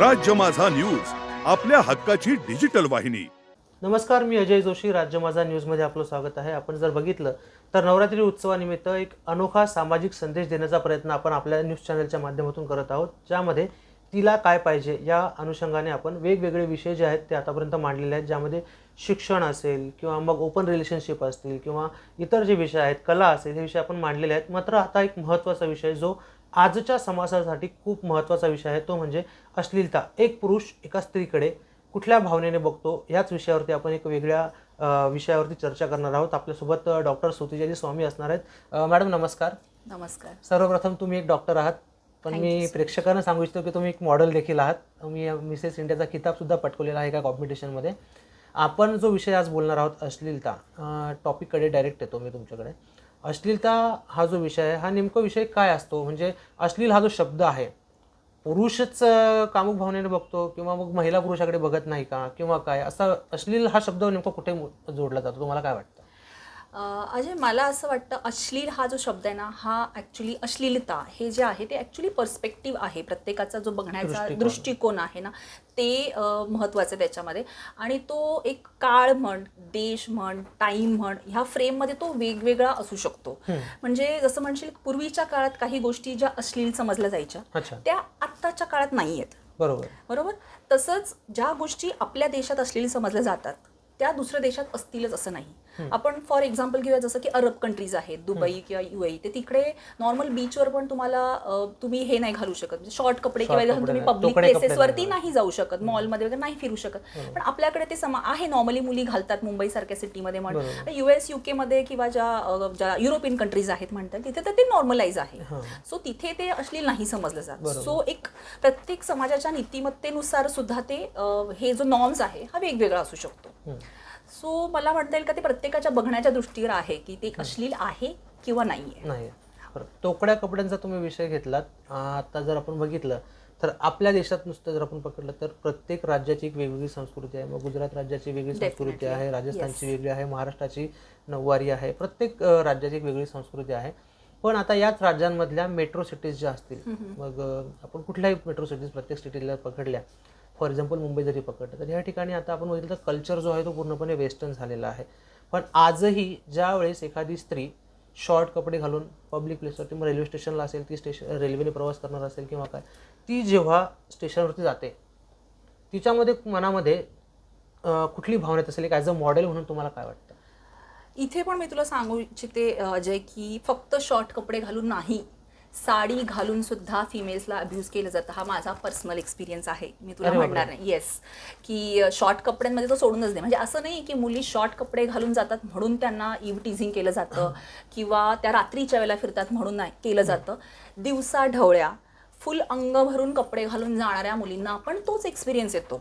राज्य माझा न्यूज आपल्या हक्काची डिजिटल वाहिनी. नमस्कार मी अजय जोशी राज्य माझा न्यूजमध्ये आपलं स्वागत आहे. आपण जर बघितलं तर नवरात्री उत्सवानिमित्त एक अनोखा सामाजिक संदेश देण्याचा प्रयत्न आपण आपल्या न्यूज चॅनलच्या माध्यमातून करत आहोत. ज्यामध्ये तिला काय पाहिजे या अनुषंगाने आपण वेगवेगळे विषय जे आहेत ते आतापर्यंत मांडलेले आहेत. ज्यामध्ये शिक्षण असेल किंवा मग ओपन रिलेशनशिप असतील किंवा इतर जे विषय आहेत कला असेल हे विषय आपण मांडलेले आहेत. मात्र आता एक महत्त्वाचा विषय जो आजच्या समाजासाठी खूप महत्त्वाचा विषय आहे तो म्हणजे अश्लीलता. एक पुरुष एका स्त्रीकडे कुठल्या भावनेने बघतो याच विषयावरती आपण एक वेगळ्या विषयावरती चर्चा करणार आहोत. आपल्यासोबत डॉक्टर सुतिजाजी स्वामी असणार आहेत. मॅडम नमस्कार. नमस्कार. सर्वप्रथम तुम्ही एक डॉक्टर आहात पण मी. प्रेक्षकांना सांगू इच्छितो की तुम्ही एक मॉडेल देखील आहात. मी मिसेस इंडियाचा किताबसुद्धा पटकवलेला आहे एका कॉम्पिटिशनमध्ये आपण जो विषय आज बोलणार आहोत अश्लीलता टॉपिककडे डायरेक्ट येतो मी तुमच्याकडे. अश्लीलता हा जो विषय आहे हा नेमका विषय काय असतो? म्हणजे अश्लील हा जो शब्द आहे पुरुषच कामुक भावनेने बघतो किंवा मग महिला पुरुषाकडे बघत नाही का? किंवा काय? असा अश्लील हा शब्द नेमका कुठे जोडला जातो? तुम्हाला काय वाटतं? अजय मला असं वाटतं अश्लील हा जो शब्द आहे ना हा ॲक्च्युली अश्लीलता हे जे आहे ते ॲक्च्युली पर्स्पेक्टिव्ह आहे. प्रत्येकाचा जो बघण्याचा दृष्टिकोन. आहे ना ते महत्त्वाचं आहे त्याच्यामध्ये. आणि तो एक काळ म्हण देश म्हण टाईम म्हण ह्या फ्रेममध्ये तो वेगवेगळा असू शकतो. म्हणजे जसं म्हणशील पूर्वीच्या काळात काही गोष्टी ज्या अश्लील समजल्या जायच्या त्या आत्ताच्या काळात नाही आहेत बरोबर. बरोबर? तसंच ज्या गोष्टी आपल्या देशात असलेली समजल्या जातात त्या दुसऱ्या देशात असतीलच असं नाही. आपण फॉर एक्झाम्पल घेऊया जसं की अरब कंट्रीज आहेत दुबई किंवा युएई ते तिकडे नॉर्मल बीचवर पण तुम्हाला तुम्ही हे नाही घालू शकत. म्हणजे शॉर्ट कपडे किंवा घालून तुम्ही. पब्लिक प्लेसेसवरती नाही जाऊ शकत. मॉलमध्ये वगैरे नाही फिरू शकत. पण आपल्याकडे ते समा आहे नॉर्मली मुली घालतात मुंबई सारख्या सिटीमध्ये म्हण. बरोबर. युएस युके मध्ये किंवा ज्या ज्या युरोपियन कंट्रीज आहेत म्हणतात तिथे तर ते नॉर्मलाइज आहे. सो तिथे ते अश्लील नाही समजलं जात. सो एक प्रत्येक समाजाच्या नीतिमत्तेनुसार सुद्धा ते हे जो नॉर्म्स आहे हा वेगवेगळा असू शकतो. सो मला म्हणता येईल का ते प्रत्येकाच्या बघण्याच्या दृष्टीवर आहे की ते अश्लील आहे किंवा नाही नाही तोकड्या कपड्यांचा तुम्ही विषय घेतलात. आता जर आपण बघितलं तर आपल्या देशात नुसतं जर आपण पकडलं तर प्रत्येक राज्याची एक वेगवेगळी संस्कृती आहे. मग गुजरात राज्याची वेगळी संस्कृती. आहे राजस्थानची. वेगळी आहे महाराष्ट्राची नऊवारी आहे. प्रत्येक राज्याची एक वेगळी संस्कृती आहे. पण आता याच राज्यांमधल्या मेट्रो सिटीज ज्या असतील मग आपण कुठल्याही मेट्रो सिटीज प्रत्येक सिटीला पकडल्या फॉर एक्झाम्पल मुंबई जरी पकडलं तर ह्या ठिकाणी आता आपण बघितलं तर कल्चर जो आहे तो पूर्णपणे वेस्टर्न झालेला आहे. पण आजही ज्या वेळेस एखादी स्त्री शॉर्ट कपडे घालून पब्लिक प्लेसवरती मग रेल्वे स्टेशनला असेल ती स्टेशन रेल्वेने प्रवास करणार असेल किंवा काय ती जेव्हा स्टेशनवरती जाते तिच्यामध्ये मनामध्ये कुठली भावना येत असेल? एक ॲज अ मॉडेल म्हणून तुम्हाला काय वाटतं? इथे पण मी तुला सांगू इच्छिते जय की फक्त शॉर्ट कपडे घालून नाही. साडी घालून सुद्धा फिमेल्सला अब्यूज केलं जातं. हा माझा पर्सनल एक्सपिरियन्स आहे. मी तुला अरे बापरे. म्हणणार नाही. येस की शॉर्ट कपड्यांमध्ये तो सोडूनच दे. म्हणजे असं नाही की मुली शॉर्ट कपडे घालून जातात म्हणून त्यांना इव टीझिंग केलं जातं किंवा त्या रात्रीच्या वेळेला फिरतात म्हणून नाही केलं जातं. दिवसा ढवळ्या फुल अंग भरून कपडे घालून जाणाऱ्या मुलींना पण तोच एक्सपिरियन्स येतो.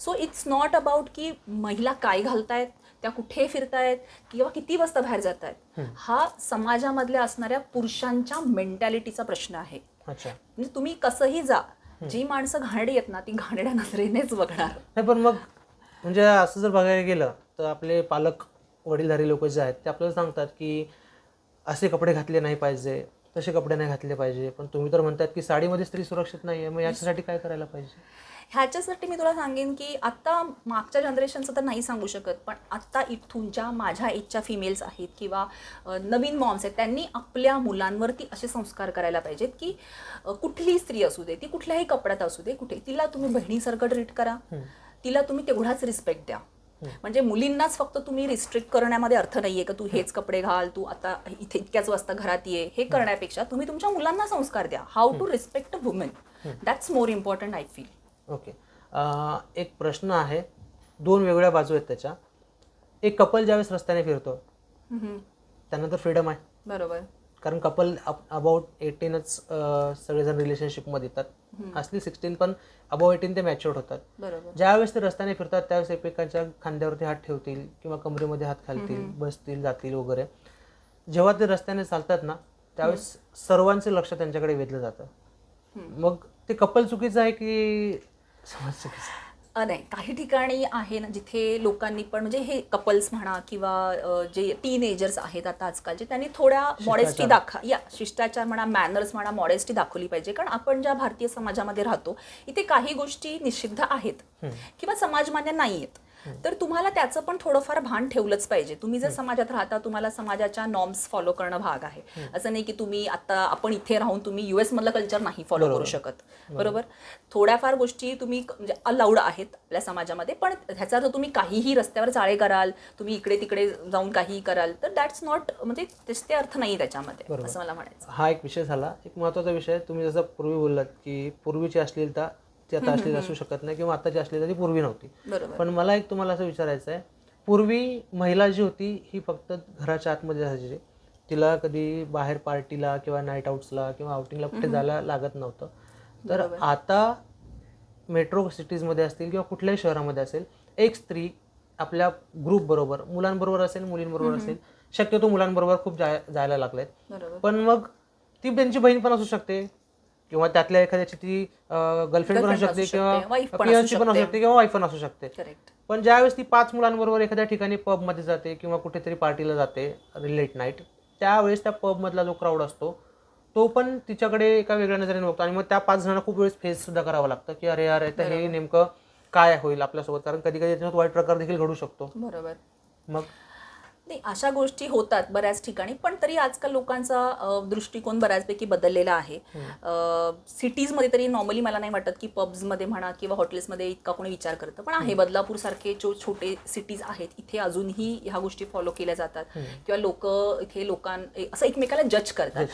सो इट्स नॉट अबाउट की महिला काय घालतायत त्या कुठे फिरतायत किंवा किती वाजता बाहेर जात आहेत हा समाजामधल्या असणाऱ्या पुरुषांच्या मेंटॅलिटीचा प्रश्न आहे. म्हणजे तुम्ही कसंही जा जी माणसं घाणेडी आहेत ना ती घाणेड्या नजरेनेच बघणार. नाही पण मग म्हणजे असं जर बघायला गेलं तर आपले पालक वडीलधारी लोक जे आहेत ते आपल्याला सांगतात की असे कपडे घातले नाही पाहिजे. तसे कपडे नाही घातले पाहिजे. पण तुम्ही तर म्हणतात की साडीमध्ये स्त्री सुरक्षित नाही आहे मग याच्यासाठी काय करायला पाहिजे? ह्याच्यासाठी मी तुला सांगेन की आत्ता मागच्या जनरेशनचं तर नाही सांगू शकत पण आत्ता इथून ज्या माझ्या एजच्या फिमेल्स आहेत किंवा नवीन मॉम्स आहेत त्यांनी आपल्या मुलांवरती असे संस्कार करायला पाहिजेत की कुठलीही स्त्री असू दे ती कुठल्याही कपड्यात असू दे कुठे तिला तुम्ही बहिणीसारखं ट्रीट करा. तिला तुम्ही तेवढाच रिस्पेक्ट द्या. म्हणजे मुलींनाच फक्त तुम्ही रिस्ट्रिक्ट करण्यामध्ये अर्थ नाहीये का तू हेच कपडे घाल तू आता इथे इतक्याच वाजता घरात ये हे करण्यापेक्षा तुम्ही तुमच्या मुलांना संस्कार द्या. How to respect a women that's more important I feel okay. एक प्रश्न आहे. दोन वेगळ्या बाजू आहेत त्याच्या. एक कपल ज्यावेळेस रस्त्याने फिरतो त्यांना तर फ्रीडम आहे. बरोबर. कारण कपल अबाउट एटीनच सगळेजण रिलेशनशिपमध्ये येतात. असली सिक्स्टीन पण अबाउट एटीन ते मॅच्युअर्ड होतात. ज्यावेळेस ते रस्त्याने फिरतात त्यावेळेस एकमेकांच्या खांद्यावरती हात ठेवतील किंवा कमरेमध्ये हात घालतील बसतील जातील वगैरे. जेव्हा ते रस्त्याने चालतात ना त्यावेळेस सर्वांचे लक्ष त्यांच्याकडे वेधलं जातं. मग ते कपल चुकीचं आहे की समाज चुकीचं? नाही काही ठिकाणी आहे ना जिथे लोकांनी पण म्हणजे हे कपल्स म्हणा किंवा जे टीनेजर्स आहेत आता आजकालचे त्यांनी थोड्या मॉडेस्टी दाखवा या शिष्टाचार म्हणा मॅनर्स म्हणा मॉडेस्टी दाखवली पाहिजे. कारण आपण ज्या भारतीय समाजामध्ये राहतो इथे काही गोष्टी निषिद्ध आहेत किंवा समाजमान्य नाही आहेत तर तुम्हाला त्याचं पण थोडंफार भान ठेवलंच पाहिजे. तुम्ही जर समाजात राहता तुम्हाला समाजाच्या नॉर्म्स फॉलो करणं भाग आहे. असं नाही की तुम्ही आता आपण इथे राहून तुम्ही युएस मधलं कल्चर नाही फॉलो करू शकत. बरोबर. थोड्याफार गोष्टी तुम्ही क- म्हणजे अलाउड आहेत आपल्या समाजामध्ये पण ह्याचा जर तुम्ही काहीही रस्त्यावर चाळे कराल तुम्ही इकडे तिकडे जाऊन काहीही कराल तर दॅट्स नॉट म्हणजे ते अर्थ नाही त्याच्यामध्ये. असं मला म्हणायचं. हा एक विषय झाला. एक महत्त्वाचा विषय तुम्ही जसं पूर्वी बोललात की पूर्वीची अश्लीलता ती आता अश्लील असू शकत नाही किंवा आताची अश्लीलता ती पूर्वी नव्हती. पण मला एक तुम्हाला असं विचारायचं आहे. पूर्वी महिला जी होती ही फक्त घराच्या आतमध्ये असायची तिला कधी बाहेर पार्टीला किंवा नाईट आउट्सला किंवा आउटिंगला कुठे जायला लागत नव्हतं. तर. आता मेट्रो सिटीजमध्ये असतील किंवा कुठल्याही शहरामध्ये असेल एक स्त्री आपल्या ग्रुप बरोबर मुलांबरोबर असेल मुलींबरोबर असेल शक्यतो मुलांबरोबर खूप जाय जायला लागलेत. पण मग ती त्यांची बहीण पण असू शकते. किंवा त्यातल्या एखाद्याची ती गर्लफ्रेंड पण असू शकते किंवा पण असू शकते. किंवा वाईफ पण असू शकते. करेक्ट पण ज्यावेळेस ती पाच मुलांबरोबर एखाद्या ठिकाणी पबमध्ये जाते किंवा कुठेतरी पार्टीला जाते लेट नाईट त्यावेळेस त्या पबमधला जो क्राऊड असतो तो पण तिच्याकडे एका वेगळ्या नजरेने बघतो. आणि मग त्या पाच जणांना खूप वेळेस फेस सुद्धा करावं लागतं की अरे यार आता हे नेमकं काय होईल आपल्यासोबत? कारण कधी कधी त्याच्यात वाईट प्रकार देखील घडू शकतो. बरोबर. मग नाही अशा गोष्टी होतात बऱ्याच ठिकाणी पण तरी आजकाल लोकांचा दृष्टिकोन बऱ्याचपैकी बदललेला आहे. सिटीजमध्ये तरी नॉर्मली मला नाही वाटत की पब्समध्ये म्हणा किंवा हॉटेल्समध्ये इतका कोणी विचार करतं पण आहे बदलापूर सारखे जो छोटे सिटीज आहेत इथे अजूनही ह्या गोष्टी फॉलो केल्या जातात. किंवा लोक इथे लोकां असं एकमेकाला जज करतात.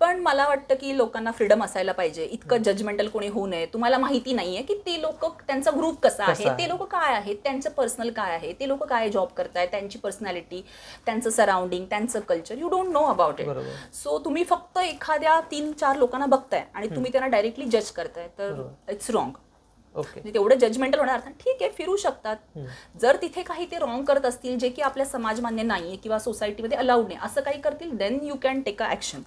पण मला वाटतं की लोकांना फ्रीडम असायला पाहिजे. इतकं जजमेंटल कोणी होऊ नये. तुम्हाला माहिती नाहीये की ते लोक त्यांचा ग्रुप कसा आहे. ते लोक काय आहेत? त्यांचं पर्सनल काय आहे? ते लोक काय जॉब करतायत त्यांची पर्सनॅलिटी त्यांचं सराउंडिंग त्यांचं culture you don't know about it. So तुम्ही फक्त एखाद्या तीन चार लोकांना बघताय आणि तुम्ही त्यांना डायरेक्टली जज करताय तर इट्स रॉंग ओके तेवढं जजमेंटल होणार अर्थात ठीक आहे फिरू शकतात. जर तिथे काही ते रॉंग करत असतील जे की आपल्या समाजमान्य नाहीये किंवा सोसायटीमध्ये अलाउड नाही असं काही करतील then you can take a action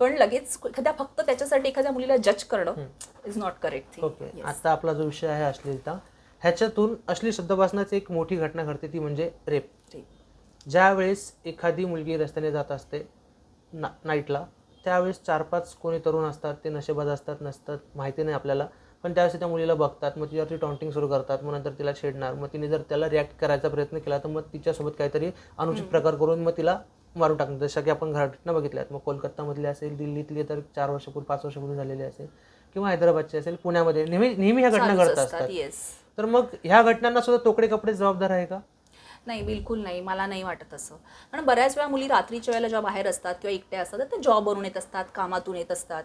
पण लगेच एखाद्या फक्त त्याच्यासाठी एखाद्या मुलीला जज करणं इज नॉट करेक्ट ओके आता आपला जो विषय आहे अश्लीलता ह्याच्यातून अश्लील शब्दवासनाची एक मोठी घटना घडते ती म्हणजे रेप ज्या वेळेस एखादी मुलगी रस्त्याने जात असते ना नाईटला त्यावेळेस चार पाच कोणी तरुण असतात ते नशेबाज असतात नसतात माहिती नाही आपल्याला. पण त्यावेळेस त्या मुलीला बघतात मग तिच्यावरती टॉन्टिंग सुरू करतात मग नंतर तिला छेडणार मग तिने जर त्याला रिॲक्ट करायचा प्रयत्न केला तर मग तिच्यासोबत काहीतरी अनुचित प्रकार करून मग तिला मारून टाकणार जशा की आपण घटना बघितल्या आहेत मग कोलकातामधली असेल दिल्लीतली तर चार वर्षापूर्वी पाच वर्षापूर्वी झालेली असेल किंवा हैदराबादची असेल पुण्यामध्ये नेहमी नेहमी ह्या घटना घडत असतात तर मग ह्या घटनांना सुद्धा तोकडे कपडे जबाबदार आहे का? नाही बिलकुल नाही. मला नाही वाटत असं. कारण बऱ्याच वेळा मुली रात्रीच्या वेळेला जेव्हा बाहेर असतात किंवा एकट्या असतात तर त्या जॉबवरून येत असतात कामातून येत असतात.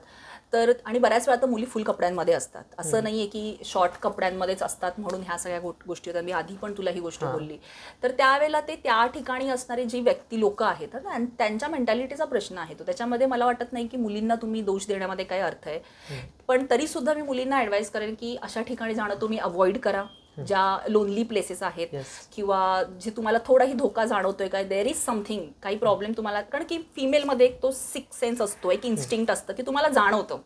तर आणि बऱ्याच वेळा तर मुली फुल कपड्यांमध्ये असतात. असं नाहीये की शॉर्ट कपड्यांमध्येच असतात म्हणून ह्या सगळ्या गोष्टी होत्या मी आधी पण तुला ही गोष्ट बोलली. तर त्यावेळेला ते त्या ठिकाणी असणारे जी व्यक्ती लोक आहेत त्यांच्या मेंटॅलिटीचा प्रश्न आहे तो. त्याच्यामध्ये मला वाटत नाही की मुलींना तुम्ही दोष देण्यामध्ये काय अर्थ आहे. पण तरी सुद्धा मी मुलींना ॲडवाईस करेन की अशा ठिकाणी जाणं तुम्ही अवॉइड करा. ज्या लोनली प्लेसेस आहेत. किंवा जे तुम्हाला थोडाही धोका जाणवतोय काय देर इज समथिंग काही प्रॉब्लेम तुम्हाला कारण की फिमेलमध्ये एक तो सिक्स सेन्स असतो एक इन्स्टिंक्ट असतं की तुम्हाला जाणवतं.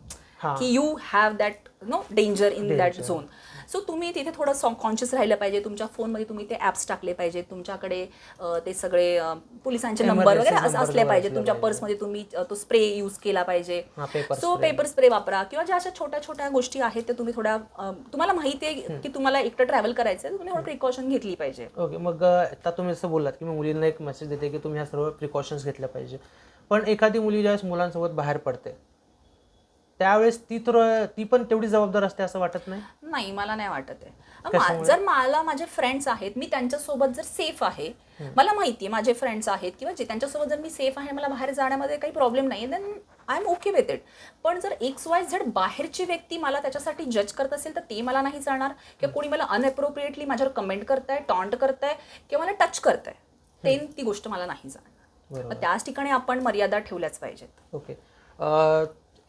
की you have that no danger in that. Zone so तुम्ही तिथे थोडं कॉन्शियस राहिलं पाहिजे. तुमच्या फोनमध्ये तुम्ही ते ॲप्स टाकले पाहिजे तुमच्याकडे ते सगळे पोलिसांचे नंबर वगैरे अस- असले पाहिजे तुमच्या. पर्समध्ये तुम्ही तो स्प्रे यूज केला पाहिजे. सो. पेपर स्प्रे वापरा. किंवा ज्या अशा छोट्या छोट्या गोष्टी आहेत त्या तुम्ही थोड्या तुम्हाला माहिती आहे की तुम्हाला एकटं ट्रॅव्हल करायचं आहे तुम्ही थोडं प्रिकॉशन घेतली पाहिजे. ओके मग आता तुम्ही जसं बोललात की मी मुलींना एक मेसेज देते की तुम्ही ह्या सर्व प्रिकॉशन्स घेतल्या पाहिजे. पण एखादी मुली ज्यावेळेस मुलांसोबत बाहेर पडते त्यावेळेस ती तर ती पण तेवढी जबाबदार असते असं वाटत नाही? नाही मला नाही वाटत आहे. मा-? जर मला माझे फ्रेंड्स आहेत मी त्यांच्यासोबत जर सेफ आहे मला माहिती आहे माझे फ्रेंड्स आहेत किंवा जे त्यांच्यासोबत जर मी सेफ आहे मला बाहेर जाण्यामध्ये काही प्रॉब्लेम नाही then I am okay with it पण जर एक्स वाय झेड बाहेरची व्यक्ती मला त्याच्यासाठी जज करत असेल तर ते मला नाही जाणार. किंवा कोणी मला अनअप्रोप्रिएटली माझ्यावर कमेंट करताय टॉन्ट करताय किंवा मला टच करताय ते ती गोष्ट मला नाही जाणार. त्याच ठिकाणी आपण मर्यादा ठेवल्याच पाहिजेत. ओके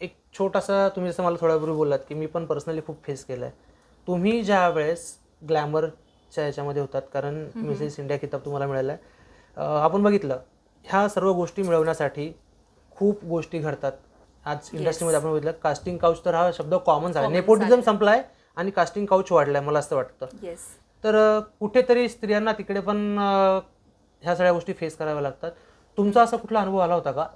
एक छोटासा तुम्ही जसं मला थोड्यापूर्वी बोललात की मी पण पर्सनली खूप फेस केलं आहे तुम्ही ज्या वेळेस ग्लॅमरच्या ह्याच्यामध्ये होतात कारण मिसेस इंडिया किताब तुम्हाला मिळाला आहे आपण बघितलं ह्या सर्व गोष्टी मिळवण्यासाठी खूप गोष्टी घडतात. आज इंडस्ट्रीमध्ये आपण बघितलं कास्टिंग काउच तर हा शब्द कॉमन झाला. नेपोटिझम संपलाय आणि कास्टिंग काउच वाढलाय मला असं वाटतं. तर कुठेतरी स्त्रियांना तिकडे पण ह्या सगळ्या गोष्टी फेस कराव्या लागतात. तुमचा असा कुठला अनुभव आला होता का?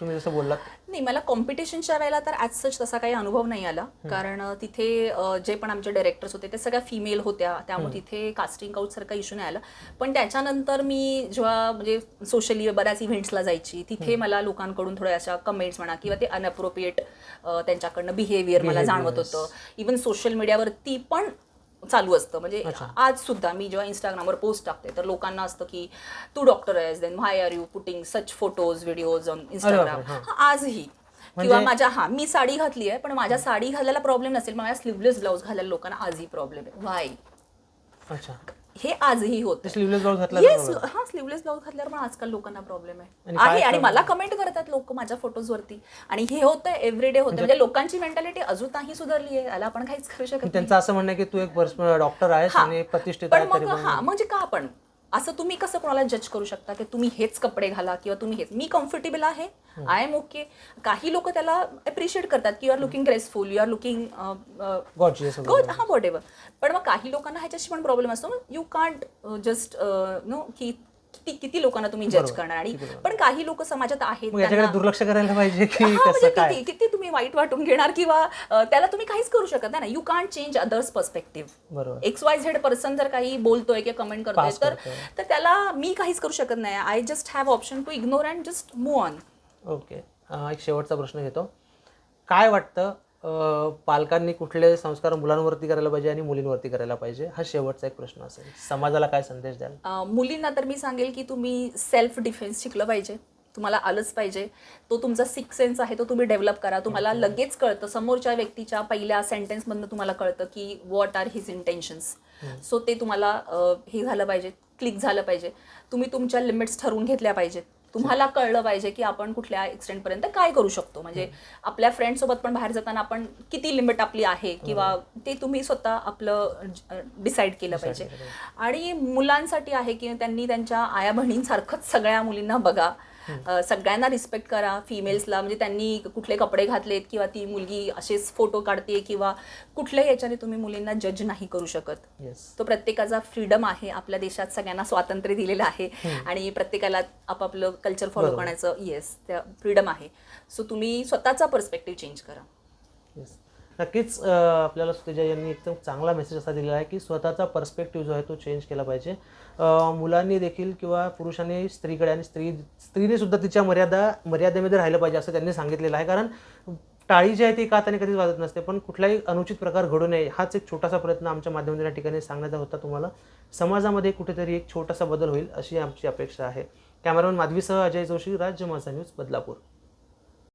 तुम्ही जसं बोललात. नाही मला कॉम्पिटिशनच्या वेळेला तर ॲज सच तसा काही अनुभव नाही आला. कारण तिथे जे पण आमचे डायरेक्टर्स होते ते सगळ्या फिमेल होत्या. त्यामुळे तिथे कास्टिंग आउट सारखा इश्यू नाही आला. पण त्याच्यानंतर मी जेव्हा म्हणजे सोशली बऱ्याच इव्हेंट्सला जायची तिथे मला लोकांकडून थोड्या अशा कमेंट्स म्हणा किंवा ते अनअप्रोप्रिएट त्यांच्याकडनं बिहेवियर मला जाणवत होतं. इवन सोशल मीडियावरती पण चालू असतं. म्हणजे आज सुद्धा मी जेव्हा इंस्टाग्रामवर पोस्ट टाकते तर लोकांना असतं की तू डॉक्टर आहेस then why are you putting such photos videos on Instagram. आजही. किंवा माझ्या हा मी साडी घातली आहे पण माझ्या साडी घालायला प्रॉब्लेम नसेल माझ्या स्लीवलेस ब्लाऊज घालायला लोकांना आजही प्रॉब्लेम आहे. व्हाय अच्छा. हे आजही होत स्लीवलेस ब्लाऊज घातला येस हा स्लीवलेस ब्लाऊज घातल्यावर पण आजकाल लोकांना प्रॉब्लेम आहे. आहे आणि? मला कमेंट करतात लोक माझ्या फोटोज वरती. आणि हे होतं एव्हरीडे होतं म्हणजे लोकांची मेंटॅलिटी अजूनही सुधारली आहे. याला आपण काहीच करू शकत नाही. त्यांचं असं म्हणणं की तू एक पर्सनल डॉक्टर आहेस. आणि प्रतिष्ठित आहे मग हा म्हणजे का आपण? असं तुम्ही कसं कोणाला जज करू शकता की तुम्ही हेच कपडे घाला किंवा तुम्ही हेच? मी कम्फर्टेबल आहे. आय एम ओके काही लोक त्याला अप्रिशिएट करतात की you are looking graceful you are looking good हा वॉट एव्हर पण मग काही लोकांना ह्याच्याशी पण प्रॉब्लेम असतो. यू कांट जस्ट नो की किती किती लोकांना तुम्ही जज करणार? आणि पण काही लोक समाजात आहेत त्यांना- दुर्लक्ष करायला पाहिजे की हा, म्हणजे कसं काय? किती किती तुम्ही वाईट वाटून घेणार किंवा अ, त्याला तुम्ही काहीच करू शकत नाही ना. You can't change others perspective बरोबर. एक्स वाय झेड पर्सन जर काही बोलतोय किंवा कमेंट करतोय Pass तर करतोय. तर त्याला मी काहीच करू शकत नाही. I just have option to ignore and just move on okay um, एक शेवटचा प्रश्न घेतो. काय वाटतं पालकांनी कुठले संस्कार मुलांवरती करायला पाहिजे आणि मुलींवरती करायला पाहिजे? हा शेवटचा एक प्रश्न असेल. समाजाला काय संदेश द्याल? मुलींना तर मी सांगेल की तुम्ही सेल्फ डिफेन्स शिकलं पाहिजे. तुम्हाला आलंच पाहिजे. तो तुमचा सिक्स सेन्स आहे तो तुम्ही डेव्हलप करा. तुम्हाला लगेच कळतं. समोरच्या व्यक्तीच्या पहिल्या सेंटेन्समधनं तुम्हाला कळतं की what are his intentions so ते तुम्हाला हे झालं पाहिजे. क्लिक झालं पाहिजे. तुम्ही तुमच्या लिमिट्स ठरवून घेतल्या पाहिजेत. तुम्हाला कळलं पाहिजे की आपण कुठल्या एक्सटेंटपर्यंत काय करू शकतो. म्हणजे आपल्या फ्रेंडसोबत पण बाहेर जाताना आपण किती लिमिट आपली आहे किंवा ते तुम्ही स्वतः आपलं डिसाईड केलं पाहिजे. आणि मुलांसाठी आहे की त्यांनी त्यांच्या आया बहिणींसारखंच सगळ्या मुलींना बघा. सगळ्यांना रिस्पेक्ट करा फिमेल्सला म्हणजे त्यांनी कुठले कपडे घातलेत किंवा ती मुलगी असेच फोटो काढते किंवा कुठल्याही याच्याने तुम्ही मुलींना जज नाही करू शकत. तो प्रत्येकाचा फ्रीडम आहे आपल्या देशात सगळ्यांना स्वातंत्र्य दिलेलं आहे आणि प्रत्येकाला आपापलं कल्चर फॉलो करण्याचं येस त्या फ्रीडम आहे. सो तुम्ही स्वतःचा पर्स्पेक्टिव्ह चेंज करा. येस नक्कीच आपल्याला सुतेजा यांनी एकदम चांगला मेसेज असा दिलेला आहे की स्वतःचा पर्स्पेक्टिव्ह जो आहे तो चेंज केला पाहिजे. मुलांनी देखील किंवा पुरुषांनी स्त्रीकडे आणि स्त्री स्त्रीने सुद्धा तिच्या मर्यादा मर्यादेमध्ये राहिलं पाहिजे असं त्यांनी सांगितलेलं आहे. कारण टाळी जी आहे ती का त्याने कधीच वाजत नसते पण कुठलाही अनुचित प्रकार घडू नये हाच एक छोटासा प्रयत्न आमच्या माध्यमातून या ठिकाणी सांगण्याचा होता तुम्हाला. समाजामध्ये कुठेतरी एक छोटासा बदल होईल अशी आमची अपेक्षा आहे. कॅमेरामॅन माधवीसह अजय जोशी राज्य माझा न्यूज बदलापूर.